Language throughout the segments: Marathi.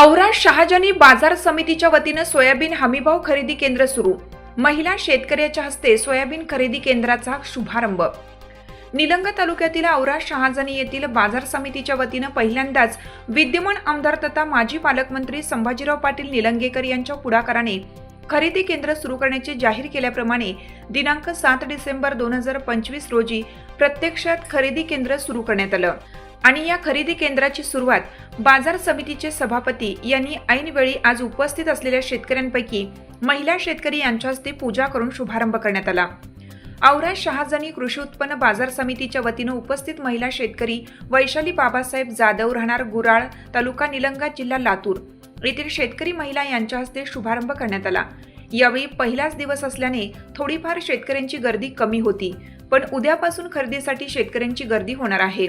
औरा शहाजानी बाजार समितीच्या वतीनं सोयाबीन हमीभाव खरेदी केंद्र सुरू. महिला शेतकऱ्याच्या हस्ते सोयाबीन खरेदी केंद्राचा शुभारंभ. निलंग तालुक्यातील औरा शहाजानी येथील बाजार समितीच्या वतीनं पहिल्यांदाच विद्यमान आमदार तथा माजी पालकमंत्री संभाजीराव पाटील निलंगेकर यांच्या पुढाकाराने खरेदी केंद्र सुरू करण्याचे जाहीर केल्याप्रमाणे दिनांक सात डिसेंबर दोन हजार पंचवीस रोजी प्रत्यक्षात खरेदी केंद्र सुरू करण्यात आलं. आणि या खरेदी केंद्राची सुरुवात बाजार समितीचे सभापती यांनी ऐनवेळी आज उपस्थित असलेल्या शेतकऱ्यांपैकी महिला शेतकरी यांच्या हस्ते पूजा करून शुभारंभ करण्यात आला. औरा शहाजानी कृषी उत्पन्न बाजार समितीच्या वतीनं उपस्थित महिला शेतकरी वैशाली बाबासाहेब जाधव राहणार गुराळ तालुका निलंगा जिल्हा लातूर येथील शेतकरी महिला यांच्या हस्ते शुभारंभ करण्यात आला. यावेळी पहिलाच दिवस असल्याने थोडीफार शेतकऱ्यांची गर्दी कमी होती पण उद्यापासून खरेदीसाठी शेतकऱ्यांची गर्दी होणार आहे.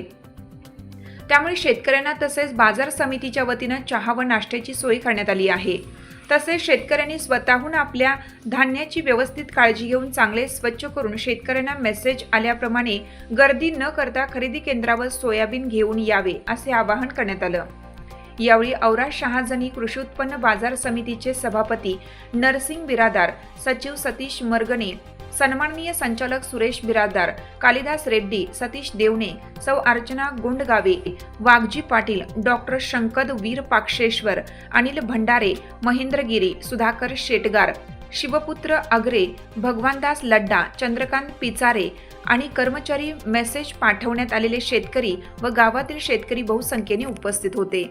त्यामुळे शेतकऱ्यांना तसेच बाजार समितीच्या वतीनं चहा व नाश्त्याची सोय करण्यात आली आहे. तसेच शेतकऱ्यांनी स्वतःहून आपल्या धान्याची व्यवस्थित काळजी घेऊन चांगले स्वच्छ करून शेतकऱ्यांना मेसेज आल्याप्रमाणे गर्दी न करता खरेदी केंद्रावर सोयाबीन घेऊन यावे असे आवाहन करण्यात आलं. यावेळी औरा शहाजनी कृषी उत्पन्न बाजार समितीचे सभापती नरसिंग बिरादार सचिव सतीश मरगणे सन्माननीय संचालक सुरेश बिरादार कालिदास रेड्डी सतीश देवणे सौ अर्चना गुंडगावे वाघजी पाटील डॉक्टर शंकद वीर पाक्षेश्वर अनिल भंडारे महेंद्र गिरी सुधाकर शेटगार शिवपुत्र अग्रे भगवानदास लड्डा चंद्रकांत पिचारे आणि कर्मचारी मेसेज पाठवण्यात आलेले शेतकरी व गावातील शेतकरी बहुसंख्येने उपस्थित होते.